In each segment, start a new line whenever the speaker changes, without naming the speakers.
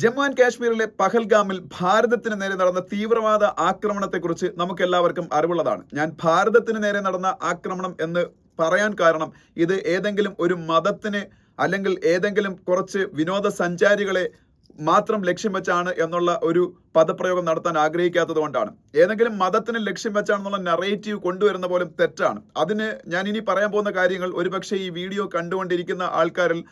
Jammu and കാശ്മീരിലെ പഹൽഗാമിൽ ഭാരതത്തിന് നേരെ നടന്ന തീവ്രവാദ ആക്രമണത്തെക്കുറിച്ച് നമുക്ക് എല്ലാവർക്കും അറിവുള്ളതാണ്. ഞാൻ ഭാരതത്തിന് നേരെ നടന്ന ആക്രമണം എന്ന് പറയാൻ കാരണം ഇത് ഏതെങ്കിലും ഒരു മതത്തിന് അല്ലെങ്കിൽ ഏതെങ്കിലും കുറച്ച് വിനോദസഞ്ചാരികളെ മാത്രം ലക്ഷ്യം വെച്ചാണ് എന്നുള്ള ഒരു പദപ്രയോഗം നടത്താൻ ആഗ്രഹിക്കാത്തത് കൊണ്ടാണ്. ഏതെങ്കിലും മതത്തിന് ലക്ഷ്യം വെച്ചാണെന്നുള്ള നറേറ്റീവ് കൊണ്ടുവരുന്ന പോലും തെറ്റാണ്. അതിന് ഞാൻ ഇനി പറയാൻ പോകുന്ന കാര്യങ്ങൾ ഒരുപക്ഷെ ഈ വീഡിയോ കണ്ടുകൊണ്ടിരിക്കുന്ന ആൾക്കാരിൽ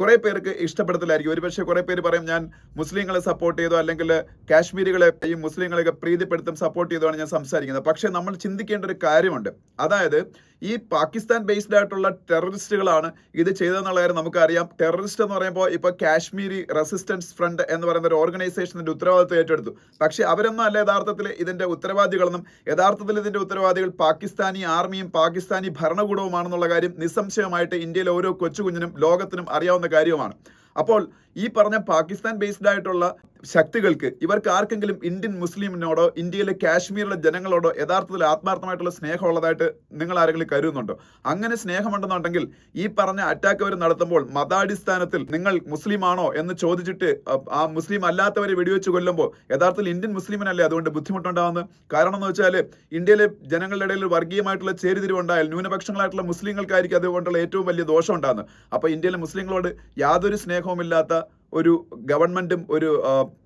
കുറെ പേർക്ക് ഇഷ്ടപ്പെടത്തില്ലായിരിക്കും. ഒരുപക്ഷെ കുറെ പേര് പറയും ഞാൻ മുസ്ലിങ്ങളെ സപ്പോർട്ട് ചെയ്തോ അല്ലെങ്കിൽ കാശ്മീരികളെ ഈ മുസ്ലിങ്ങളെയൊക്കെ പ്രീതിപ്പെടുത്തും സപ്പോർട്ട് ചെയ്തോ ആണ് ഞാൻ സംസാരിക്കുന്നത്. പക്ഷെ നമ്മൾ ചിന്തിക്കേണ്ട ഒരു കാര്യമുണ്ട്. അതായത് ഈ പാകിസ്ഥാൻ ബേസ്ഡ് ആയിട്ടുള്ള ടെററിസ്റ്റുകളാണ് ഇത് ചെയ്തതെന്നുള്ള കാര്യം നമുക്കറിയാം. ടെററിസ്റ്റ് എന്ന് പറയുമ്പോൾ ഇപ്പൊ കാശ്മീരി റെസിസ്റ്റൻസ് ഫ്രണ്ട് എന്ന് പറയുന്ന ഒരു ഓർഗനൈസേഷന്റെ ഉത്തരവാദിത്വം ഏറ്റെടുത്തു. പക്ഷേ അവരൊന്നും അല്ല യഥാർത്ഥത്തിൽ ഇതിന്റെ ഉത്തരവാദികളെന്നും യഥാർത്ഥത്തിൽ ഇതിന്റെ ഉത്തരവാദികൾ പാകിസ്ഥാനി ആർമിയും പാകിസ്ഥാനി ഭരണകൂടവുമാണെന്നുള്ള കാര്യം നിസ്സംശയമായിട്ട് ഇന്ത്യയിലെ ഓരോ കൊച്ചുകുഞ്ഞിനും ലോകത്തിനും അറിയാവുന്ന കാര്യവുമാണ്. അപ്പോൾ ഈ പറഞ്ഞ പാകിസ്ഥാൻ ബേസ്ഡ് ആയിട്ടുള്ള ശക്തികൾക്ക് ഇവർക്ക് ആർക്കെങ്കിലും ഇന്ത്യൻ മുസ്ലിമിനോടോ ഇന്ത്യയിലെ കാശ്മീരിലെ ജനങ്ങളോടോ യഥാർത്ഥത്തിൽ ആത്മാർത്ഥമായിട്ടുള്ള സ്നേഹമുള്ളതായിട്ട് നിങ്ങൾ ആരെങ്കിലും കരുതുന്നുണ്ടോ? അങ്ങനെ സ്നേഹമുണ്ടെന്നുണ്ടെങ്കിൽ ഈ പറഞ്ഞ അറ്റാക്ക് അവർ നടത്തുമ്പോൾ മതാടിസ്ഥാനത്തിൽ നിങ്ങൾ മുസ്ലിമാണോ എന്ന് ചോദിച്ചിട്ട് ആ മുസ്ലിം അല്ലാത്തവരെ വെടിവെച്ച് കൊല്ലുമ്പോൾ യഥാർത്ഥത്തിൽ ഇന്ത്യൻ മുസ്ലിമിനല്ലേ അതുകൊണ്ട് ബുദ്ധിമുട്ടുണ്ടാവുന്നത്? കാരണം എന്ന് വെച്ചാൽ ഇന്ത്യയിലെ ജനങ്ങളുടെ ഇടയിൽ വർഗീയമായിട്ടുള്ള ചേരിതിരിവുണ്ടായാൽ ന്യൂനപക്ഷങ്ങളായിട്ടുള്ള മുസ്ലിങ്ങൾക്കായിരിക്കും അതുകൊണ്ടുള്ള ഏറ്റവും വലിയ ദോഷം ഉണ്ടാകുന്നത് അപ്പോൾ ഇന്ത്യയിലെ മുസ്ലിങ്ങളോട് യാതൊരു സ്നേഹവുമില്ലാത്ത ഒരു ഗവൺമെന്റും ഒരു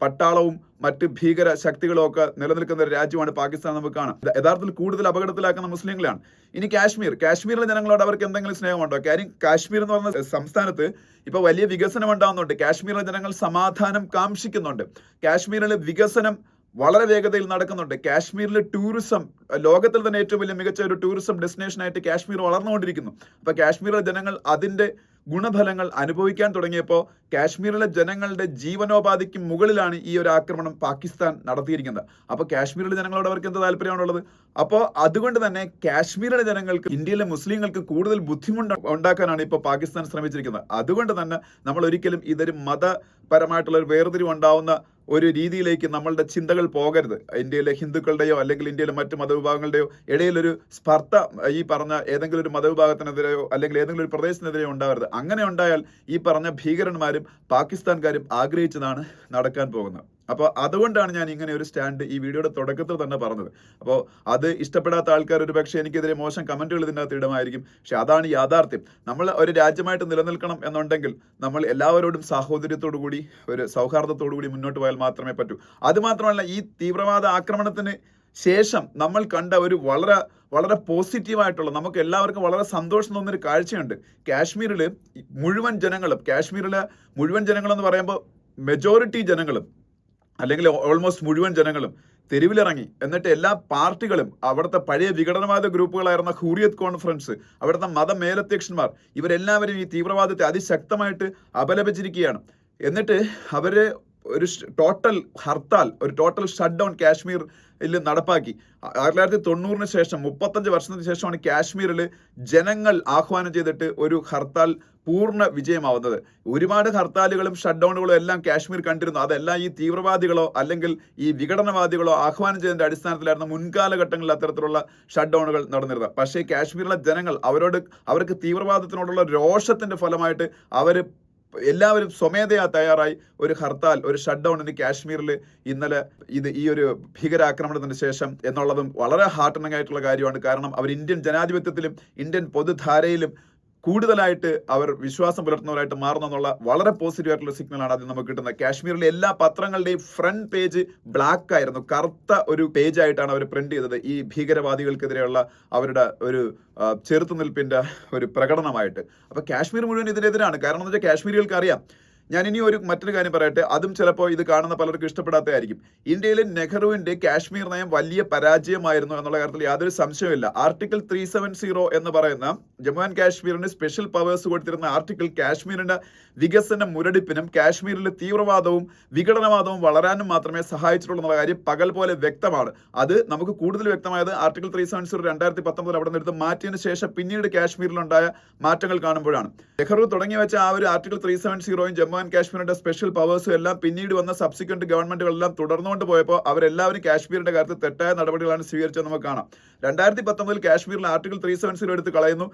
പട്ടാളവും മറ്റ് ഭീകര ശക്തികളും ഒക്കെ നിലനിൽക്കുന്ന ഒരു രാജ്യമാണ് പാകിസ്ഥാൻ നമുക്ക് കാണാം. യഥാർത്ഥത്തിൽ കൂടുതൽ അപകടത്തിലാക്കുന്ന മുസ്ലിങ്ങളാണ് ഇനി കാശ്മീർ. കാശ്മീരിലെ ജനങ്ങളോട് അവർക്ക് എന്തെങ്കിലും സ്നേഹമുണ്ടോ? കാര്യം കാശ്മീർ എന്ന് പറഞ്ഞ സംസ്ഥാനത്ത് ഇപ്പൊ വലിയ വികസനം ഉണ്ടാകുന്നുണ്ട്. കാശ്മീരിലെ ജനങ്ങൾ സമാധാനം കാംക്ഷിക്കുന്നുണ്ട്. കാശ്മീരിലെ വികസനം വളരെ വേഗതയിൽ നടക്കുന്നുണ്ട്. കാശ്മീരിലെ ടൂറിസം ലോകത്തിൽ തന്നെ ഏറ്റവും വലിയ മികച്ച ഒരു ടൂറിസം ഡെസ്റ്റിനേഷൻ ആയിട്ട് കാശ്മീർ വളർന്നുകൊണ്ടിരിക്കുന്നു. അപ്പൊ കാശ്മീരിലെ ജനങ്ങൾ അതിന്റെ ഗുണഫലങ്ങൾ അനുഭവിക്കാൻ തുടങ്ങിയപ്പോൾ കാശ്മീരിലെ ജനങ്ങളുടെ ജീവനോപാധിക്ക് മുകളിലാണ് ഈ ഒരു ആക്രമണം പാകിസ്ഥാൻ നടത്തിയിരിക്കുന്നത്. അപ്പോൾ കാശ്മീരിലെ ജനങ്ങളോട് അവർക്ക് എന്ത് താല്പര്യമാണുള്ളത്? അപ്പോൾ അതുകൊണ്ട് തന്നെ കാശ്മീരിലെ ജനങ്ങൾക്ക് ഇന്ത്യയിലെ മുസ്ലിങ്ങൾക്ക് കൂടുതൽ ബുദ്ധിമുട്ട് ഉണ്ടാക്കാനാണ് ഇപ്പോൾ പാകിസ്ഥാൻ ശ്രമിച്ചിരിക്കുന്നത്. അതുകൊണ്ട് തന്നെ നമ്മൾ ഒരിക്കലും ഇതൊരു മതപരമായിട്ടുള്ള ഒരു വേർതിരിവ് ഉണ്ടാവുന്ന ഒരു രീതിയിലേക്ക് നമ്മളുടെ ചിന്തകൾ പോകരുത്. ഇന്ത്യയിലെ ഹിന്ദുക്കളുടെയോ അല്ലെങ്കിൽ ഇന്ത്യയിലെ മറ്റ് മതവിഭാഗങ്ങളുടെയോ ഇടയിലൊരു സ്പർദ്ധ ഈ പറഞ്ഞ ഏതെങ്കിലും ഒരു മതവിഭാഗത്തിനെതിരെയോ അല്ലെങ്കിൽ ഏതെങ്കിലും ഒരു പ്രദേശത്തിനെതിരെയോ ഉണ്ടാവരുത് അങ്ങനെ ഉണ്ടായാൽ ഈ പറഞ്ഞ ഭീകരന്മാരും പാകിസ്ഥാൻകാരും ആഗ്രഹിച്ചതാണ് നടക്കാൻ പോകുന്നത്. അപ്പോൾ അതുകൊണ്ടാണ് ഞാൻ ഇങ്ങനെ ഒരു സ്റ്റാൻഡ് ഈ വീഡിയോയുടെ തുടക്കത്തിൽ തന്നെ പറഞ്ഞത്. അപ്പോൾ അത് ഇഷ്ടപ്പെടാത്ത ആൾക്കാർ ഒരു പക്ഷേ എനിക്കെതിരെ മോശം കമന്റുകൾ ഇതിനകത്ത് ഇടമായിരിക്കും. പക്ഷെ അതാണ് യാഥാർത്ഥ്യം. നമ്മൾ ഒരു രാജ്യമായിട്ട് നിലനിൽക്കണം എന്നുണ്ടെങ്കിൽ നമ്മൾ എല്ലാവരോടും സാഹോദര്യത്തോടു കൂടി ഒരു സൗഹാർദ്ദത്തോടു കൂടി മുന്നോട്ട് പോയാൽ മാത്രമേ പറ്റൂ. അതുമാത്രമല്ല ഈ തീവ്രവാദ ആക്രമണത്തിന് ശേഷം നമ്മൾ കണ്ട ഒരു വളരെ വളരെ പോസിറ്റീവായിട്ടുള്ള നമുക്ക് എല്ലാവർക്കും വളരെ സന്തോഷം തോന്നുന്നൊരു കാഴ്ചയുണ്ട്. കാശ്മീരിൽ മുഴുവൻ ജനങ്ങളും കാശ്മീരിലെ മുഴുവൻ ജനങ്ങളെന്ന് പറയുമ്പോൾ മെജോറിറ്റി ജനങ്ങളും അല്ലെങ്കിൽ ഓൾമോസ്റ്റ് മുഴുവൻ ജനങ്ങളും തെരുവിലിറങ്ങി. എന്നിട്ട് എല്ലാ പാർട്ടികളും അവിടുത്തെ പഴയ വിഘടനവാദ ഗ്രൂപ്പുകളായിരുന്ന ഹൂറിയത് കോൺഫറൻസ് അവിടുത്തെ മതമേലധ്യക്ഷന്മാർ ഇവരെല്ലാവരും ഈ തീവ്രവാദത്തെ അതിശക്തമായിട്ട് അപലപിച്ചിരിക്കുകയാണ്. എന്നിട്ട് അവർ ഒരു ടോട്ടൽ ഹർത്താൽ ഒരു ടോട്ടൽ ഷട്ട് ഡൗൺ കാശ്മീരിൽ നടപ്പാക്കി. ആയിരത്തി തൊള്ളായിരത്തി തൊണ്ണൂറിന് ശേഷം മുപ്പത്തഞ്ച് വർഷത്തിന് ശേഷമാണ് കാശ്മീരിൽ ജനങ്ങൾ ആഹ്വാനം ചെയ്തിട്ട് ഒരു ഹർത്താൽ പൂർണ വിജയമാവുന്നത്. ഒരുപാട് ഹർത്താലുകളും ഷട്ട് ഡൗണുകളും എല്ലാം കാശ്മീർ കണ്ടിരുന്നു. അതെല്ലാം ഈ തീവ്രവാദികളോ അല്ലെങ്കിൽ ഈ വിഘടനവാദികളോ ആഹ്വാനം ചെയ്തതിന്റെ അടിസ്ഥാനത്തിലായിരുന്നു മുൻകാലഘട്ടങ്ങളിൽ അത്തരത്തിലുള്ള ഷട്ട് ഡൗണുകൾ നടന്നിരുന്നത്. പക്ഷേ കാശ്മീരിലെ ജനങ്ങൾ അവരോട് അവർക്ക് തീവ്രവാദത്തിനോടുള്ള രോഷത്തിന്റെ ഫലമായിട്ട് അവർ എല്ലാവരും സ്വമേധയാ തയ്യാറായി ഒരു ഹർത്താൽ ഒരു ഷട്ട് ഡൗണിന് കാശ്മീരിൽ ഇന്നലെ ഇത് ഈ ഒരു ഭീകരാക്രമണത്തിന് ശേഷം എന്നുള്ളതും വളരെ ഹാർട്ടണിംഗ് ആയിട്ടുള്ള കാര്യമാണ്. കാരണം അവർ ഇന്ത്യൻ ജനാധിപത്യത്തിലും ഇന്ത്യൻ പൊതുധാരയിലും കൂടുതലായിട്ട് അവർ വിശ്വാസം പുലർത്തുന്നവരായിട്ട് മാറുന്നെന്നുള്ള വളരെ പോസിറ്റീവ് ആയിട്ടുള്ള സിഗ്നലാണ് ആദ്യം നമുക്ക് കിട്ടുന്നത്. കാശ്മീരിലെ എല്ലാ പത്രങ്ങളുടെയും ഫ്രണ്ട് പേജ് ബ്ലാക്ക് ആയിരുന്നു. കറുത്ത ഒരു പേജ് ആയിട്ടാണ് അവർ പ്രിന്റ് ചെയ്തത്. ഈ ഭീകരവാദികൾക്കെതിരെയുള്ള അവരുടെ ഒരു ചെറുത്തുനിൽപ്പിന്റെ ഒരു പ്രകടനമായിട്ട്. അപ്പൊ കാശ്മീർ മുഴുവൻ ഇതിനെതിരാണ്. കാരണം എന്ന് വെച്ചാൽ കാശ്മീരികൾക്ക് അറിയാം. ഞാൻ ഇനി ഒരു മറ്റൊരു കാര്യം പറയട്ടെ. അതും ചിലപ്പോൾ ഇത് കാണുന്ന പലർക്കും ഇഷ്ടപ്പെടാത്തതായിരിക്കും. ഇന്ത്യയിലെ നെഹ്റുവിന്റെ കാശ്മീർ നയം വലിയ പരാജയമായിരുന്നു എന്നുള്ള കാര്യത്തിൽ യാതൊരു സംശയമില്ല ആർട്ടിക്കിൾ ത്രീ സെവൻ സീറോ എന്ന് പറയുന്ന ജമ്മു ആൻഡ് കാശ്മീരിന് സ്പെഷ്യൽ പവേഴ്സ് കൊടുത്തിരുന്ന ആർട്ടിക്കിൾ കാശ്മീരിന്റെ വികസന മുരടിപ്പിനും കാശ്മീരിലെ തീവ്രവാദവും വിഘടനവാദവും വളരാനും മാത്രമേ സഹായിച്ചിട്ടുള്ളൂ എന്നുള്ള കാര്യം പകൽ പോലെ വ്യക്തമാണ്. അത് നമുക്ക് കൂടുതൽ വ്യക്തമായത് ആർട്ടിക്കിൾ ത്രീ സെവൻ സീറോ രണ്ടായിരത്തി പത്തൊമ്പതിൽ അവിടെ നിന്ന് മാറ്റിയതിന് ശേഷം പിന്നീട് കാശ്മീരിലുണ്ടായ മാറ്റങ്ങൾ കാണുമ്പോഴാണ്. നെഹ്റു തുടങ്ങി വെച്ച ആ ഒരു ആർട്ടിക്കിൾ ത്രീ സെവൻ സീറോയും ജമ്മു ആൻഡ് കാശ്മീരിന്റെ സ്പെഷ്യൽ പവേഴ്സും എല്ലാം പിന്നീട് വന്ന സബ്സിക്വന്റ് ഗവൺമെന്റുകളെല്ലാം തുടർന്നുകൊണ്ട് പോയപ്പോൾ അവരെല്ലാവരും കാശ്മീരിന്റെ കാര്യത്തിൽ തെറ്റായ നടപടികളാണ് സ്വീകരിച്ചത് നമുക്ക് കാണാം. രണ്ടായിരത്തി പത്തൊമ്പതിൽ കാശ്മീരിൽ ആർട്ടിക്കിൾ ത്രീ സെവൻ സീറോ എടുത്ത് കളയുന്നു.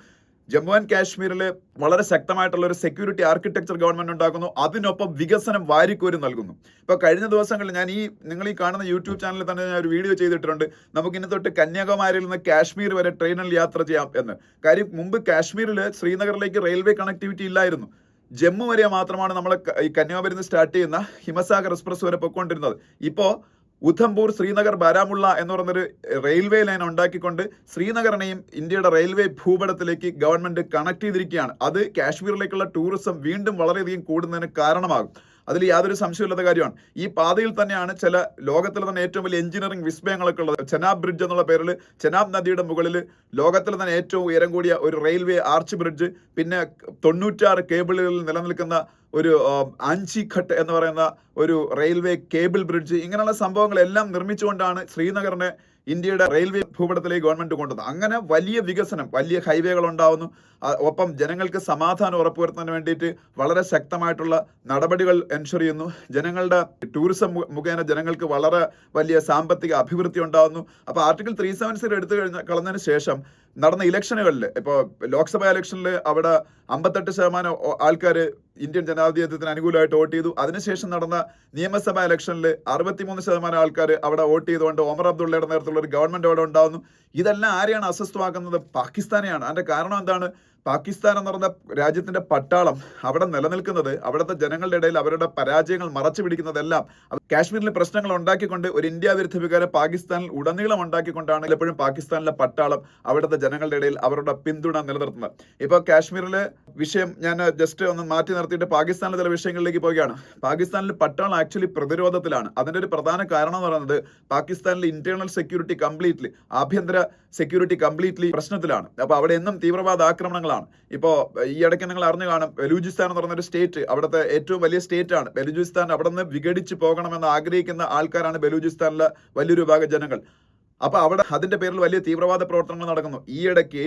ജമ്മു ആൻഡ് കാശ്മീരിൽ വളരെ ശക്തമായിട്ടുള്ള ഒരു സെക്യൂരിറ്റി ആർക്കിടെക്ചർ ഗവൺമെന്റ് ഉണ്ടാക്കുന്നു. അതിനൊപ്പം വികസനം വാരിക്കോരി നൽകുന്നു. ഇപ്പൊ കഴിഞ്ഞ ദിവസങ്ങളിൽ ഞാൻ ഈ നിങ്ങൾ ഈ കാണുന്ന യൂട്യൂബ് ചാനലിൽ തന്നെ ഞാൻ ഒരു വീഡിയോ ചെയ്തിട്ടുണ്ട്. നമുക്ക് ഇനി തൊട്ട് കന്യാകുമാരിയിൽ നിന്ന് കാശ്മീർ വരെ ട്രെയിനിൽ യാത്ര ചെയ്യാം എന്ന്. കാര്യം മുമ്പ് കാശ്മീരിൽ ശ്രീനഗറിലേക്ക് റെയിൽവേ കണക്ടിവിറ്റി ഇല്ലായിരുന്നു. ജമ്മു വരെ മാത്രമാണ് നമ്മൾ ഈ കന്യാകുമാരിയിൽ നിന്ന് സ്റ്റാർട്ട് ചെയ്യുന്ന ഹിമസാഗർ എക്സ്പ്രസ് വരെ പൊയ്ക്കൊണ്ടിരുന്നത്. ഇപ്പോൾ ഉധംപൂർ ശ്രീനഗർ ബാരാമുള്ള എന്ന് പറയുന്നൊരു റെയിൽവേ ലൈൻ ഉണ്ടാക്കിക്കൊണ്ട് ശ്രീനഗറിനെയും ഇന്ത്യയുടെ റെയിൽവേ ഭൂപടത്തിലേക്ക് ഗവൺമെന്റ് കണക്ട് ചെയ്തിരിക്കുകയാണ്. അത് കാശ്മീരിലേക്കുള്ള ടൂറിസം വീണ്ടും വളരെയധികം കൂടുന്നതിന് കാരണമാകും. അതിൽ യാതൊരു സംശയമില്ലാത്ത കാര്യമാണ്. ഈ പാതയിൽ തന്നെയാണ് ചില ലോകത്തിലെ തന്നെ ഏറ്റവും വലിയ എഞ്ചിനീയറിംഗ് വിസ്മയങ്ങളൊക്കെ ഉള്ളത്. ചെനാബ് ബ്രിഡ്ജ് എന്നുള്ള പേരിൽ ചെനാബ് നദിയുടെ മുകളിൽ ലോകത്തിലെ തന്നെ ഏറ്റവും ഉയരം കൂടിയ ഒരു റെയിൽവേ ആർച്ച് ബ്രിഡ്ജ് പിന്നെ തൊണ്ണൂറ്റാറ് കേബിളുകളിൽ നിലനിൽക്കുന്ന ഒരു ആഞ്ചി ഘട്ട് എന്ന് പറയുന്ന ഒരു റെയിൽവേ കേബിൾ ബ്രിഡ്ജ് ഇങ്ങനെയുള്ള സംഭവങ്ങളെല്ലാം നിർമ്മിച്ചുകൊണ്ടാണ് ശ്രീനഗറിനെ ഇന്ത്യയുടെ റെയിൽവേ ഭൂപടത്തിലേക്ക് ഗവൺമെന്റ് കൊണ്ടുവന്നു അങ്ങനെ വലിയ വികസനം വലിയ ഹൈവേകൾ ഉണ്ടാവുന്നു. ഒപ്പം ജനങ്ങൾക്ക് സമാധാനം ഉറപ്പുവരുത്താൻ വേണ്ടിയിട്ട് വളരെ ശക്തമായിട്ടുള്ള നടപടികൾ എൻഷുർ ചെയ്യുന്നു. ജനങ്ങളുടെ ടൂറിസം മുഖേന ജനങ്ങൾക്ക് വളരെ വലിയ സാമ്പത്തിക അഭിവൃദ്ധി ഉണ്ടാവുന്നു. അപ്പോൾ ആർട്ടിക്കിൾ ത്രീ സെവൻ സീറോ എടുത്തു കഴിഞ്ഞ കളഞ്ഞതിന് ശേഷം നടന്ന ഇലക്ഷനുകളിൽ ഇപ്പോൾ ലോക്സഭാ ഇലക്ഷനിൽ അവിടെ അമ്പത്തെട്ട് ശതമാനം ആൾക്കാർ ഇന്ത്യൻ ജനാധിപത്യത്തിന് അനുകൂലമായിട്ട് വോട്ട് ചെയ്തു. അതിനുശേഷം നടന്ന നിയമസഭാ ഇലക്ഷനിൽ അറുപത്തിമൂന്ന് ശതമാനം ആൾക്കാർ അവിടെ വോട്ട് ചെയ്തുകൊണ്ട് ഒമർ അബ്ദുള്ളയുടെ നേരത്തുള്ള ഒരു ഗവൺമെന്റ് അവിടെ ഉണ്ടാകുന്നു ഇതെല്ലാം ആരെയാണ് അസ്വസ്ഥമാക്കുന്നത്? പാകിസ്ഥാനെയാണ്. അതിന്റെ കാരണം എന്താണ്? പാകിസ്ഥാൻ എന്ന് പറഞ്ഞ രാജ്യത്തിന്റെ പട്ടാളം അവിടെ നിലനിൽക്കുന്നത് അവിടുത്തെ ജനങ്ങളുടെ ഇടയിൽ അവരുടെ പരാജയങ്ങൾ മറച്ചു പിടിക്കുന്നതെല്ലാം കാശ്മീരിൽ പ്രശ്നങ്ങൾ ഉണ്ടാക്കിക്കൊണ്ട് ഒരു ഇന്ത്യ വിരുദ്ധ വികാരം പാകിസ്ഥാനിൽ ഉടനീളം ഉണ്ടാക്കിക്കൊണ്ടാണ് എപ്പോഴും പാകിസ്ഥാനിലെ പട്ടാളം അവിടുത്തെ ജനങ്ങളുടെ ഇടയിൽ അവരുടെ പിന്തുണ നിലനിർത്തുന്നത്. ഇപ്പോൾ കാശ്മീരിലെ വിഷയം ഞാൻ ജസ്റ്റ് ഒന്ന് മാറ്റി നിർത്തിയിട്ട് പാകിസ്ഥാനിലെ ചില വിഷയങ്ങളിലേക്ക് പോവുകയാണ്. പാകിസ്ഥാനിൽ പട്ടാളം ആക്ച്വലി പ്രതിരോധത്തിലാണ്. അതിന്റെ ഒരു പ്രധാന കാരണം എന്ന് പറയുന്നത് പാകിസ്ഥാനിലെ ഇന്റേണൽ സെക്യൂരിറ്റി കംപ്ലീറ്റ്ലി ആഭ്യന്തര സെക്യൂരിറ്റി കംപ്ലീറ്റ്ലി പ്രശ്നത്തിലാണ്. അപ്പൊ അവിടെ എന്നും തീവ്രവാദ ആക്രമണങ്ങളാണ് ഇപ്പോൾ ഈ ഇടയ്ക്ക് നിങ്ങൾ അറിഞ്ഞു കാണും ബലൂചിസ്ഥാൻ എന്ന് പറയുന്ന ഒരു സ്റ്റേറ്റ് അവിടുത്തെ ഏറ്റവും വലിയ സ്റ്റേറ്റ് ആണ്. ബലൂചിസ്ഥാൻ അവിടെ നിന്ന് വിഘടിച്ച് പോകണമെന്ന് ആഗ്രഹിക്കുന്ന ആൾക്കാരാണ് ബലൂചിസ്ഥാനിലെ വലിയൊരു വിഭാഗം ജനങ്ങൾ. അപ്പോൾ അവിടെ അതിന്റെ പേരിൽ വലിയ തീവ്രവാദ പ്രവർത്തനങ്ങൾ നടക്കുന്നു. ഈ ഇടയ്ക്ക്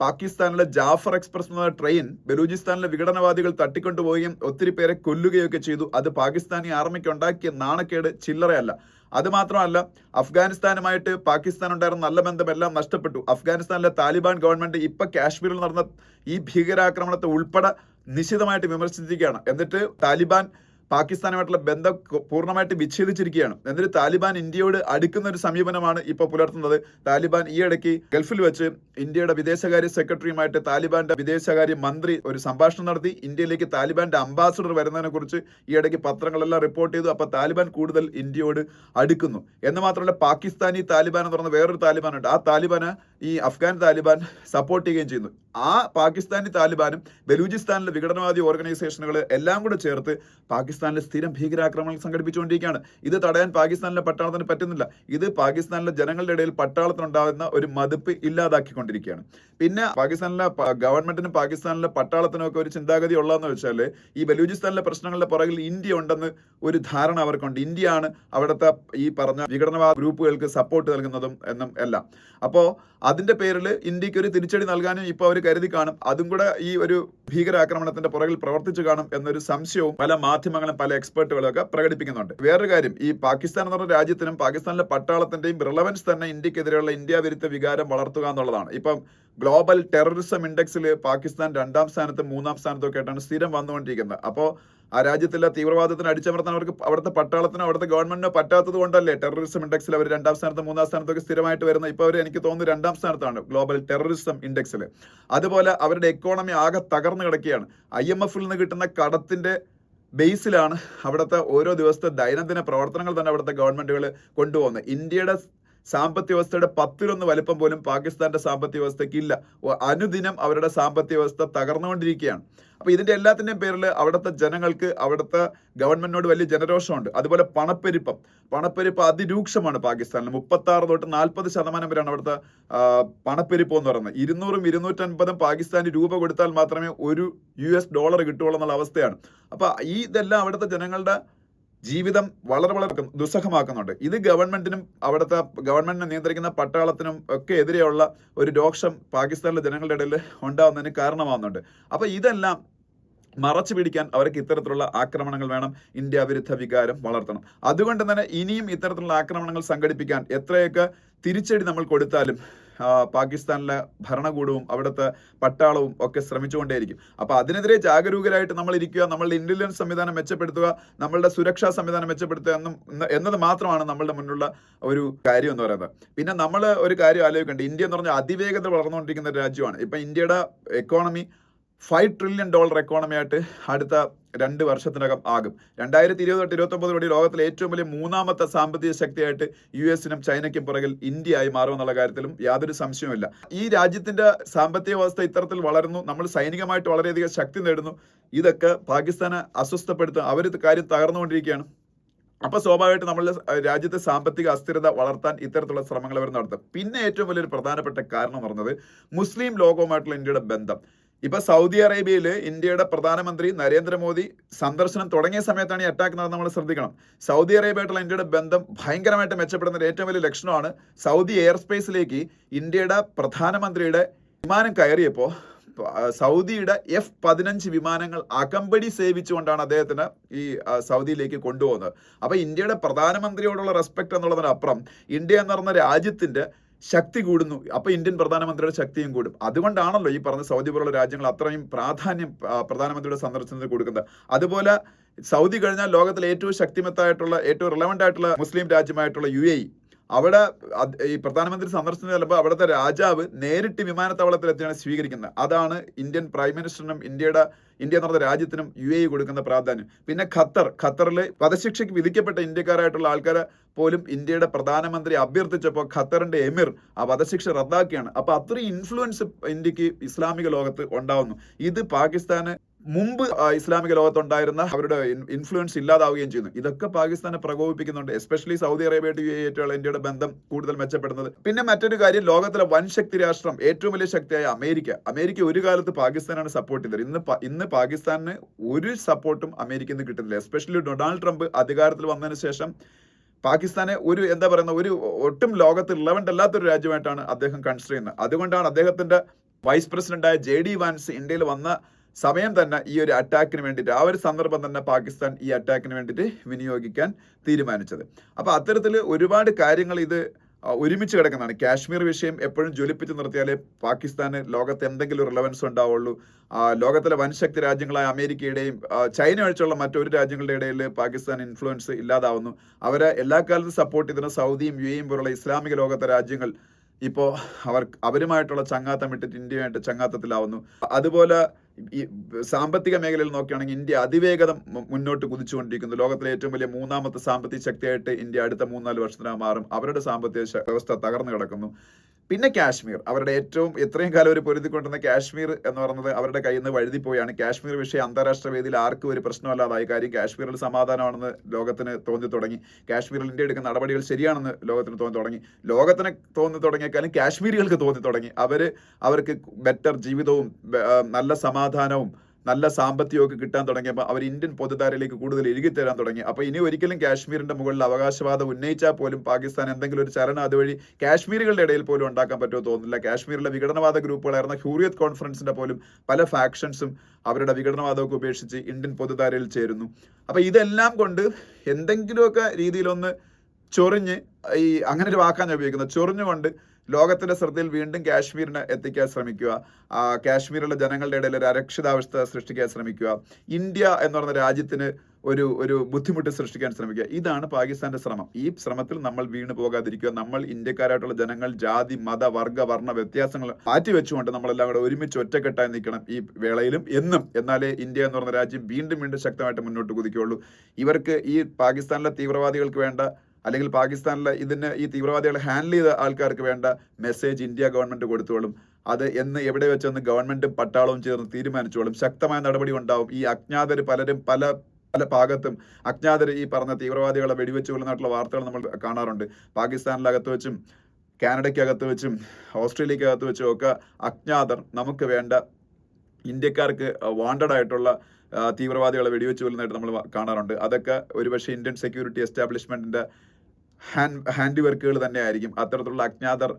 പാകിസ്ഥാനിലെ ജാഫർ എക്സ്പ്രസ് എന്ന ട്രെയിൻ ബലൂചിസ്ഥാനിലെ വിഘടനവാദികൾ തട്ടിക്കൊണ്ടുപോവുകയും ഒത്തിരി പേരെ കൊല്ലുകയൊക്കെ ചെയ്തു. അത് പാകിസ്ഥാനി ആർമിക്ക് ഉണ്ടാക്കിയ നാണക്കേട് ചില്ലറയല്ല. അത് മാത്രമല്ല അഫ്ഗാനിസ്ഥാനുമായിട്ട് പാകിസ്ഥാൻ ഉണ്ടായിരുന്ന നല്ല ബന്ധമെല്ലാം നഷ്ടപ്പെട്ടു. അഫ്ഗാനിസ്ഥാനിലെ താലിബാൻ ഗവൺമെന്റ് ഇപ്പൊ കാശ്മീരിൽ നടന്ന ഈ ഭീകരാക്രമണത്തെ ഉൾപ്പെടെ നിശിതമായിട്ട് വിമർശിച്ചിരിക്കുകയാണ്. എന്നിട്ട് താലിബാൻ പാകിസ്ഥാനുമായിട്ടുള്ള ബന്ധം പൂർണമായിട്ട് വിച്ഛേദിച്ചിരിക്കുകയാണ്. എന്നിട്ട് താലിബാൻ ഇന്ത്യയോട് അടുക്കുന്ന ഒരു സമീപനമാണ് ഇപ്പോൾ പുലർത്തുന്നത്. താലിബാൻ ഈ ഇടയ്ക്ക് ഗൾഫിൽ വെച്ച് ഇന്ത്യയുടെ വിദേശകാര്യ സെക്രട്ടറിയുമായിട്ട് താലിബാന്റെ വിദേശകാര്യ മന്ത്രി ഒരു സംഭാഷണം നടത്തി. ഇന്ത്യയിലേക്ക് താലിബാന്റെ അംബാസഡർ വരുന്നതിനെ കുറിച്ച് ഈ ഇടയ്ക്ക് പത്രങ്ങളെല്ലാം റിപ്പോർട്ട് ചെയ്തു. അപ്പോൾ താലിബാൻ കൂടുതൽ ഇന്ത്യയോട് അടുക്കുന്നു. എന്ന് മാത്രമല്ല പാകിസ്ഥാനി താലിബാൻ എന്ന് പറയുന്ന വേറൊരു താലിബാൻ ഉണ്ട് ആ താലിബാന് ഈ അഫ്ഗാൻ താലിബാൻ സപ്പോർട്ട് ചെയ്യുകയും ചെയ്യുന്നു. ആ പാകിസ്ഥാനി താലിബാനും ബലൂചിസ്ഥാനിലെ വിഘടനവാദി ഓർഗനൈസേഷനുകൾ എല്ലാം കൂടെ ചേർത്ത് പാകിസ്ഥാനിലെ സ്ഥിരം ഭീകരാക്രമണങ്ങൾ സംഘടിപ്പിച്ചുകൊണ്ടിരിക്കുകയാണ്. ഇത് തടയാൻ പാകിസ്ഥാനിലെ പട്ടാളത്തിന് പറ്റുന്നില്ല. ഇത് പാകിസ്ഥാനിലെ ജനങ്ങളുടെ ഇടയിൽ പട്ടാളത്തിനുണ്ടാകുന്ന ഒരു മതിപ്പ് ഇല്ലാതാക്കിക്കൊണ്ടിരിക്കുകയാണ്. പിന്നെ പാകിസ്ഥാനിലെ ഗവൺമെന്റിനും പാകിസ്ഥാനിലെ പട്ടാളത്തിനും ഒക്കെ ഒരു ചിന്താഗതി ഉള്ളതെന്ന് വെച്ചാൽ ഈ ബലൂചിസ്ഥാനിലെ പ്രശ്നങ്ങളുടെ പുറകിൽ ഇന്ത്യ ഉണ്ടെന്ന് ഒരു ധാരണ അവർക്കുണ്ട്. ഇന്ത്യയാണ് അവിടുത്തെ ഈ പറഞ്ഞ വിഘടനവാദ ഗ്രൂപ്പുകൾക്ക് സപ്പോർട്ട് നൽകുന്നതും എന്നും എല്ലാം. അപ്പോൾ അതിന്റെ പേരിൽ ഇന്ത്യയ്ക്ക് ഒരു തിരിച്ചടി നൽകാനും ഇപ്പോൾ അവർ കരുതി കാണും. അതും കൂടെ ഈ ഒരു ഭീകരാക്രമണത്തിന്റെ പുറകിൽ പ്രവർത്തിച്ചു കാണും എന്നൊരു സംശയവും പല മാധ്യമങ്ങളും പല എക്സ്പേർട്ടുകളും ഒക്കെ പ്രകടിപ്പിക്കുന്നുണ്ട്. വേറൊരു കാര്യം ഈ പാകിസ്ഥാൻ എന്ന് പറഞ്ഞ രാജ്യത്തിനും പാകിസ്ഥാനിലെ പട്ടാളത്തിന്റെയും റിലവൻസ് തന്നെ ഇന്ത്യക്കെതിരെയുള്ള ഇന്ത്യ വിരുദ്ധ വികാരം വളർത്തുക എന്നുള്ളതാണ്. ഇപ്പം ഗ്ലോബൽ ടെററിസം ഇൻഡെക്സിൽ പാകിസ്ഥാൻ രണ്ടാം സ്ഥാനത്തും മൂന്നാം സ്ഥാനത്തും ഒക്കെ ആയിട്ടാണ് സ്ഥിരം വന്നുകൊണ്ടിരിക്കുന്നത്. അപ്പോൾ ആ രാജ്യത്തിലെ തീവ്രവാദത്തിന് അടിച്ചമർത്താൻ അവർക്ക് അവിടുത്തെ പട്ടാളത്തിനോ അവിടുത്തെ ഗവൺമെന്റിനോ പറ്റാത്തത് കൊണ്ടല്ലേ ടെററിസം ഇൻഡെക്സിൽ അവർ രണ്ടാം സ്ഥാനത്ത് മൂന്നാം സ്ഥാനത്തൊക്കെ സ്ഥിരമായിട്ട് വരുന്നത്? ഇപ്പോൾ അവർ എനിക്ക് തോന്നുന്നു രണ്ടാം സ്ഥാനത്താണ് ഗ്ലോബൽ ടെററിസം ഇൻഡെക്സിൽ അതുപോലെ അവരുടെ എക്കോണമി ആകെ തകർന്നു കിടക്കുകയാണ്. ഐ എം എഫിൽ നിന്ന് കിട്ടുന്ന കടത്തിന്റെ ബേസിലാണ് അവിടുത്തെ ഓരോ ദിവസത്തെ ദൈനംദിന പ്രവർത്തനങ്ങൾ തന്നെ അവിടുത്തെ ഗവൺമെന്റുകൾ കൊണ്ടുപോകുന്നത്. ഇന്ത്യയുടെ സാമ്പത്തിക വ്യവസ്ഥയുടെ പത്തിലൊന്ന് വലിപ്പം പോലും പാകിസ്ഥാന്റെ സാമ്പത്തിക വ്യവസ്ഥയ്ക്ക് ഇല്ല അനുദിനം അവരുടെ സാമ്പത്തിക വ്യവസ്ഥ തകർന്നുകൊണ്ടിരിക്കുകയാണ്. അപ്പൊ ഇതിന്റെ എല്ലാത്തിന്റെയും പേരിൽ അവിടുത്തെ ജനങ്ങൾക്ക് അവിടുത്തെ ഗവൺമെന്റിനോട് വലിയ ജനരോഷമുണ്ട്. അതുപോലെ പണപ്പെരുപ്പം. പണപ്പെരുപ്പ് അതിരൂക്ഷമാണ് പാകിസ്ഥാനിൽ. മുപ്പത്തി ആറ് തൊട്ട് നാൽപ്പത് ശതമാനം വരെയാണ് അവിടുത്തെ പണപ്പെരുപ്പ് എന്ന് പറയുന്നത്. ഇരുന്നൂറും ഇരുന്നൂറ്റൻപതും പാകിസ്ഥാനി രൂപ കൊടുത്താൽ മാത്രമേ ഒരു യു എസ് ഡോളർ കിട്ടുകയുള്ളൂ എന്നുള്ള അവസ്ഥയാണ്. അപ്പൊ ഈ ഇതെല്ലാം അവിടുത്തെ ജനങ്ങളുടെ ജീവിതം വളരെ വളരെ ദുസ്സഹമാക്കുന്നുണ്ട്. ഇത് ഗവൺമെന്റിനും അവിടുത്തെ ഗവൺമെന്റിനെ നിയന്ത്രിക്കുന്ന പട്ടാളത്തിനും ഒക്കെ എതിരെയുള്ള ഒരു രോക്ഷം പാകിസ്ഥാനിലെ ജനങ്ങളുടെ ഇടയിൽ ഉണ്ടാവുന്നതിന് കാരണമാവുന്നുണ്ട്. അപ്പൊ ഇതെല്ലാം മറച്ചു പിടിക്കാൻ അവർക്ക് ഇത്തരത്തിലുള്ള ആക്രമണങ്ങൾ വേണം. ഇന്ത്യ വിരുദ്ധ വികാരം വളർത്തണം. അതുകൊണ്ട് തന്നെ ഇനിയും ഇത്തരത്തിലുള്ള ആക്രമണങ്ങൾ സംഘടിപ്പിക്കാൻ എത്രയൊക്കെ തിരിച്ചടി നമ്മൾ കൊടുത്താലും പാകിസ്ഥാനിലെ ഭരണകൂടവും അവിടുത്തെ പട്ടാളവും ഒക്കെ ശ്രമിച്ചുകൊണ്ടേയിരിക്കും. അപ്പോൾ അതിനെതിരെ ജാഗരൂകരായിട്ട് നമ്മൾ ഇരിക്കുക നമ്മളുടെ ഇന്റലിജൻസ് സംവിധാനം മെച്ചപ്പെടുത്തുക നമ്മളുടെ സുരക്ഷാ സംവിധാനം മെച്ചപ്പെടുത്തുക എന്നും എന്നത് മാത്രമാണ് നമ്മളുടെ മുന്നിലുള്ള ഒരു കാര്യം എന്ന് പറയുന്നത്. പിന്നെ നമ്മൾ ഒരു കാര്യം ആലോചിക്കേണ്ടത് ഇന്ത്യ എന്ന് പറഞ്ഞാൽ അതിവേഗത വളർന്നുകൊണ്ടിരിക്കുന്ന രാജ്യമാണ്. ഇപ്പം ഇന്ത്യയുടെ economy five trillion dollar economy ആയിട്ട് അടുത്ത രണ്ട് വർഷത്തിനകം ആകും. രണ്ടായിരത്തി ഇരുപത് തൊട്ട് ഇരുപത്തൊമ്പതോടെ ലോകത്തിലെ ഏറ്റവും വലിയ മൂന്നാമത്തെ സാമ്പത്തിക ശക്തിയായിട്ട് യു എസിനും ചൈനയ്ക്കും പുറകിൽ മാറും എന്നുള്ള കാര്യത്തിലും യാതൊരു സംശയവുമില്ല. ഈ രാജ്യത്തിന്റെ സാമ്പത്തിക വ്യവസ്ഥ ഇത്തരത്തിൽ വളരുന്നു. നമ്മൾ സൈനികമായിട്ട് വളരെയധികം ശക്തി നേടുന്നു. ഇതൊക്കെ പാകിസ്ഥാനെ അസ്വസ്ഥപ്പെടുത്തുക അവർ കാര്യം തകർന്നുകൊണ്ടിരിക്കുകയാണ്. അപ്പൊ സ്വാഭാവികമായിട്ട് നമ്മളുടെ രാജ്യത്തെ സാമ്പത്തിക അസ്ഥിരത വളർത്താൻ ഇത്തരത്തിലുള്ള ശ്രമങ്ങൾ അവർ നടത്തും. പിന്നെ ഏറ്റവും വലിയൊരു പ്രധാനപ്പെട്ട കാരണം പറഞ്ഞത് മുസ്ലിം ലോകവുമായിട്ടുള്ള ഇന്ത്യയുടെ ബന്ധം. ഇപ്പൊ സൗദി അറേബ്യയിൽ ഇന്ത്യയുടെ പ്രധാനമന്ത്രി നരേന്ദ്രമോദി സന്ദർശനം തുടങ്ങിയ സമയത്താണ് ഈ അറ്റാക്ക് നടന്നത്. നമ്മൾ ശ്രദ്ധിക്കണം. സൗദി അറേബ്യയായിട്ടുള്ള ഇന്ത്യയുടെ ബന്ധം ഭയങ്കരമായിട്ട് മെച്ചപ്പെടുന്ന ഏറ്റവും വലിയ ലക്ഷണമാണ് സൗദി എയർ സ്പേസിലേക്ക് ഇന്ത്യയുടെ പ്രധാനമന്ത്രിയുടെ വിമാനം കയറിയപ്പോൾ സൗദിയുടെ എഫ് പതിനഞ്ച് വിമാനങ്ങൾ അകമ്പടി സേവിച്ചുകൊണ്ടാണ് അദ്ദേഹത്തിന് ഈ സൗദിയിലേക്ക് കൊണ്ടുപോകുന്നത്. അപ്പൊ ഇന്ത്യയുടെ പ്രധാനമന്ത്രിയോടുള്ള റെസ്പെക്ട് എന്നുള്ളതിനപ്പുറം ഇന്ത്യ എന്ന് പറഞ്ഞ രാജ്യത്തിന്റെ ശക്തി കൂടുന്നു. അപ്പൊ ഇന്ത്യൻ പ്രധാനമന്ത്രിയുടെ ശക്തിയും കൂടും. അതുകൊണ്ടാണല്ലോ ഈ പറഞ്ഞ സൗദി പോലുള്ള രാജ്യങ്ങൾ അത്രയും പ്രാധാന്യം പ്രധാനമന്ത്രിയുടെ സന്ദർശനത്തിന് കൊടുക്കുന്നത്. അതുപോലെ സൗദി കഴിഞ്ഞാൽ ലോകത്തിലെ ഏറ്റവും ശക്തിമത്തായിട്ടുള്ള ഏറ്റവും റിലവന്റ് ആയിട്ടുള്ള മുസ്ലിം രാജ്യമായിട്ടുള്ള യു അവിടെ ഈ പ്രധാനമന്ത്രി സന്ദർശനം ചിലപ്പോൾ അവിടുത്തെ രാജാവ് നേരിട്ട് വിമാനത്താവളത്തിൽ എത്തിയാണ് സ്വീകരിക്കുന്നത്. അതാണ് ഇന്ത്യൻ പ്രൈം മിനിസ്റ്ററിനും ഇന്ത്യയുടെ ഇന്ത്യ എന്ന് രാജ്യത്തിനും യു എ കൊടുക്കുന്ന പ്രാധാന്യം. പിന്നെ ഖത്തർ ഖത്തറിലെ വധശിക്ഷയ്ക്ക് വിധിക്കപ്പെട്ട ഇന്ത്യക്കാരായിട്ടുള്ള ആൾക്കാരെ പോലും ഇന്ത്യയുടെ പ്രധാനമന്ത്രി അഭ്യർത്ഥിച്ചപ്പോൾ ഖത്തറിന്റെ എമിർ ആ വധശിക്ഷ റദ്ദാക്കിയാണ്. അപ്പൊ അത്രയും ഇൻഫ്ലുവൻസ് ഇന്ത്യയ്ക്ക് ഇസ്ലാമിക ലോകത്ത് ഉണ്ടാവുന്നു. ഇത് പാകിസ്ഥാന് മുമ്പ് ഇസ്ലാമിക ലോകത്തുണ്ടായിരുന്ന അവരുടെ ഇൻഫ്ലുവൻസ് ഇല്ലാതാവുകയും ചെയ്യുന്നു. ഇതൊക്കെ പാകിസ്ഥാനെ പ്രകോപിപ്പിക്കുന്നുണ്ട്. എസ്പെഷ്യലി സൗദി അറേബ്യയുടെ യു ഇന്ത്യയുടെ ബന്ധം കൂടുതൽ മെച്ചപ്പെടുന്നത്. പിന്നെ മറ്റൊരു കാര്യം ലോകത്തിലെ വൻ ശക്തി രാഷ്ട്രം ഏറ്റവും വലിയ ശക്തിയായ അമേരിക്ക. അമേരിക്ക ഒരു കാലത്ത് പാകിസ്ഥാനാണ് സപ്പോർട്ട് ചെയ്തത്. ഇന്ന് ഇന്ന് പാകിസ്ഥാനിന് ഒരു സപ്പോർട്ടും അമേരിക്കയിൽ നിന്ന് കിട്ടുന്നില്ല. എസ്പെഷ്യലി ഡൊണാൾഡ് ട്രംപ് അധികാരത്തിൽ വന്നതിന് ശേഷം പാകിസ്ഥാനെ ഒരു എന്താ പറയുന്ന ഒരു ഒട്ടും ലോകത്ത് റിലവന്റ് അല്ലാത്തൊരു രാജ്യമായിട്ടാണ് അദ്ദേഹം കൺസിഡർ ചെയ്യുന്നത്. അതുകൊണ്ടാണ് അദ്ദേഹത്തിന്റെ വൈസ് പ്രസിഡന്റായ ജെ ഡി വാൻസ് ഇന്ത്യയിൽ വന്ന സമയം തന്നെ ഈ ഒരു അറ്റാക്കിന് വേണ്ടിയിട്ട് ആ ഒരു സന്ദർഭം തന്നെ പാകിസ്ഥാൻ ഈ അറ്റാക്കിന് വേണ്ടിയിട്ട് വിനിയോഗിക്കാൻ തീരുമാനിച്ചത്. അപ്പോൾ അത്തരത്തിൽ ഒരുപാട് കാര്യങ്ങൾ ഇത് ഒരുമിച്ച് കിടക്കുന്നതാണ്. കാശ്മീർ വിഷയം എപ്പോഴും ജ്വലിപ്പിച്ച് നിർത്തിയാലേ പാകിസ്ഥാന് ലോകത്ത് എന്തെങ്കിലും റിലവൻസ് ഉണ്ടാവുള്ളൂ. ലോകത്തിലെ വൻശക്തി രാജ്യങ്ങളായ അമേരിക്കയുടെയും ചൈന ഒഴിച്ചുള്ള മറ്റൊരു രാജ്യങ്ങളുടെ ഇടയിൽ പാകിസ്ഥാൻ ഇൻഫ്ലുവൻസ് ഇല്ലാതാവുന്നു. അവരെ എല്ലാ കാലത്തും സപ്പോർട്ട് ചെയ്തിരുന്ന സൗദിയും യു എയും പോലുള്ള ഇസ്ലാമിക ലോകത്തെ രാജ്യങ്ങൾ ഇപ്പോൾ അവർ അവരുമായിട്ടുള്ള ചങ്ങാത്തം ഇട്ടിട്ട് ഇന്ത്യയുമായിട്ട് ചങ്ങാത്തത്തിലാവുന്നു. അതുപോലെ ഈ സാമ്പത്തിക മേഖലയിൽ നോക്കുകയാണെങ്കിൽ ഇന്ത്യ അതിവേഗത മുന്നോട്ട് കുതിച്ചുകൊണ്ടിരിക്കുന്നു. ലോകത്തിലെ ഏറ്റവും വലിയ മൂന്നാമത്തെ സാമ്പത്തിക ശക്തിയായിട്ട് ഇന്ത്യ അടുത്ത മൂന്നാൽ വർഷത്തിനകം മാറും. അവരുടെ സാമ്പത്തിക വ്യവസ്ഥ തകർന്നു കിടക്കുന്നു. പിന്നെ കാശ്മീർ. അവരുടെ ഏറ്റവും എത്രയും കാലം ഒരു പൊരുതിക്കൊണ്ടിരുന്ന കാശ്മീർ എന്ന് പറയുന്നത് അവരുടെ കയ്യിൽ നിന്ന് വഴുതിപ്പോയാണ് കാശ്മീർ വിഷയം അന്താരാഷ്ട്ര വേദിയിൽ ആർക്കും ഒരു പ്രശ്നമല്ലാതായി കാര്യം കാശ്മീരിൽ സമാധാനമാണെന്ന് ലോകത്തിന് തോന്നി തുടങ്ങി. കാശ്മീരിൽ ഇന്ത്യ എടുക്കുന്ന നടപടികൾ ശരിയാണെന്ന് ലോകത്തിന് തോന്നി തുടങ്ങി. ലോകത്തിന് തോന്നി തുടങ്ങിയേക്കാളും കാശ്മീരികൾക്ക് തോന്നി തുടങ്ങി. അവർ അവർക്ക് ബെറ്റർ ജീവിതവും നല്ല സമാധാനവും നല്ല സാമ്പത്തികമൊക്കെ കിട്ടാൻ തുടങ്ങിയപ്പോൾ അവർ ഇന്ത്യൻ പൊതുധാരയിലേക്ക് കൂടുതൽ എഴുകിത്തരാൻ തുടങ്ങി. അപ്പോൾ ഇനി ഒരിക്കലും കാശ്മീരിന്റെ മുകളിൽ അവകാശവാദം ഉന്നയിച്ചാൽ പോലും പാകിസ്ഥാൻ എന്തെങ്കിലും ഒരു ചലനം അതുവഴി കാശ്മീരുകളുടെ ഇടയിൽ പോലും ഉണ്ടാക്കാൻ പറ്റുമോ തോന്നുന്നില്ല. കാശ്മീരിലെ വിഘടനവാദ ഗ്രൂപ്പുകളായിരുന്ന ഹൂറിയത്ത് കോൺഫറൻസിന്റെ പോലും പല ഫാക്ഷൻസും അവരുടെ വിഘടനവാദമൊക്കെ ഉപേക്ഷിച്ച് ഇന്ത്യൻ പൊതുധാരയിൽ ചേരുന്നു. അപ്പൊ ഇതെല്ലാം കൊണ്ട് എന്തെങ്കിലുമൊക്കെ രീതിയിലൊന്ന് ചൊറിഞ്ഞ് ഈ അങ്ങനെ ഒരു വാക്കാണ് ഞാൻ ഉപയോഗിക്കുന്നത്. ചൊറിഞ്ഞുകൊണ്ട് ലോകത്തിന്റെ ശ്രദ്ധയിൽ വീണ്ടും കാശ്മീരിനെ എത്തിക്കാൻ ശ്രമിക്കുക. കാശ്മീരിലെ ജനങ്ങളുടെ ഇടയിൽ ഒരു അരക്ഷിതാവസ്ഥ സൃഷ്ടിക്കാൻ ശ്രമിക്കുക. ഇന്ത്യ എന്ന് പറയുന്ന രാജ്യത്തിന് ഒരു ഒരു ബുദ്ധിമുട്ട് സൃഷ്ടിക്കാൻ ശ്രമിക്കുക. ഇതാണ് പാകിസ്ഥാന്റെ ശ്രമം. ഈ ശ്രമത്തിൽ നമ്മൾ വീണു പോകാതിരിക്കുക. നമ്മൾ ഇന്ത്യക്കാരായിട്ടുള്ള ജനങ്ങൾ ജാതി മത വർഗ വർണ വ്യത്യാസങ്ങൾ മാറ്റിവെച്ചുകൊണ്ട് നമ്മളെല്ലാം കൂടെ ഒരുമിച്ച് ഒറ്റക്കെട്ടായി നിൽക്കണം ഈ വേളയിലും എന്നും. എന്നാലേ ഇന്ത്യ എന്ന് പറയുന്ന രാജ്യം വീണ്ടും വീണ്ടും ശക്തമായിട്ട് മുന്നോട്ട് കുതിക്കുകയുള്ളൂ. ഇവർക്ക് ഈ പാകിസ്ഥാനിലെ തീവ്രവാദികൾക്ക് വേണ്ട അല്ലെങ്കിൽ പാകിസ്ഥാനിലെ ഇതിന് ഈ തീവ്രവാദികളെ ഹാൻഡിൽ ചെയ്ത ആൾക്കാർക്ക് വേണ്ട മെസ്സേജ് ഇന്ത്യ ഗവൺമെന്റ് കൊടുത്തോളും. അത് എന്ന് എവിടെ വെച്ചെന്ന് ഗവൺമെന്റും പട്ടാളവും ചേർന്ന് തീരുമാനിച്ചോളും. ശക്തമായ നടപടി ഉണ്ടാവും. ഈ അജ്ഞാതർ പലരും പല പല ഭാഗത്തും അജ്ഞാതർ ഈ പറഞ്ഞ തീവ്രവാദികളെ വെടിവെച്ച് കൊല്ലുന്നതായിട്ടുള്ള വാർത്തകൾ നമ്മൾ കാണാറുണ്ട്. പാകിസ്ഥാനിലകത്ത് വെച്ചും കാനഡയ്ക്കകത്ത് വെച്ചും ഓസ്ട്രേലിയക്കകത്ത് വെച്ചും ഒക്കെ അജ്ഞാതർ നമുക്ക് വേണ്ട ഇന്ത്യക്കാർക്ക് വാണ്ടഡ് ആയിട്ടുള്ള തീവ്രവാദികളെ വെടിവെച്ച് കൊല്ലുന്നതായിട്ട് നമ്മൾ കാണാറുണ്ട്. അതൊക്കെ ഒരുപക്ഷെ ഇന്ത്യൻ സെക്യൂരിറ്റി എസ്റ്റാബ്ലിഷ്മെന്റിന്റെ ഹാൻഡ് ഹാൻഡ് വർക്കുകൾ തന്നെ ആയിരിക്കും. അത്തരത്തിലുള്ള അജ്ഞാതർ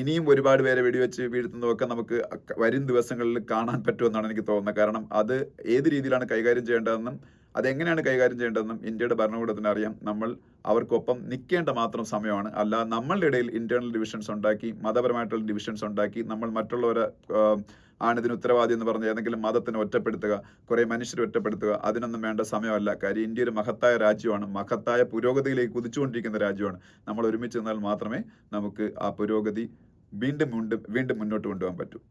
ഇനിയും ഒരുപാട് പേരെ വെടിവെച്ച് വീഴ്ത്തുന്നതൊക്കെ നമുക്ക് വരും ദിവസങ്ങളിൽ കാണാൻ പറ്റുമെന്നാണ് എനിക്ക് തോന്നുന്നത്. കാരണം അത് ഏത് രീതിയിലാണ് കൈകാര്യം ചെയ്യേണ്ടതെന്നും അതെങ്ങനെയാണ് കൈകാര്യം ചെയ്യേണ്ടതെന്നും ഇന്ത്യയുടെ ഭരണകൂടത്തിന് അറിയാം. നമ്മൾ അവർക്കൊപ്പം നിൽക്കേണ്ട മാത്രം സമയമാണ്. അല്ല നമ്മളുടെ ഇടയിൽ ഇന്റേണൽ ഡിവിഷൻസ് ഉണ്ടാക്കി മതപരമായിട്ടുള്ള ഡിവിഷൻസ് ഉണ്ടാക്കി നമ്മൾ മറ്റുള്ളവരെ ആണ് ഇതിന് ഉത്തരവാദി എന്ന് പറഞ്ഞ ഏതെങ്കിലും മതത്തിനെ ഒറ്റപ്പെടുത്തുക കുറെ മനുഷ്യരെ ഒറ്റപ്പെടുത്തുക അതിനൊന്നും വേണ്ട സമയമല്ല. കാര്യം ഇന്ത്യ ഒരു മഹത്തായ രാജ്യമാണ്. മഹത്തായ പുരോഗതിയിലേക്ക് കുതിച്ചുകൊണ്ടിരിക്കുന്ന രാജ്യമാണ്. നമ്മൾ ഒരുമിച്ച് നിന്നാൽ മാത്രമേ നമുക്ക് ആ പുരോഗതി വീണ്ടും വീണ്ടും വീണ്ടും മുന്നോട്ട് കൊണ്ടുപോകാൻ പറ്റൂ.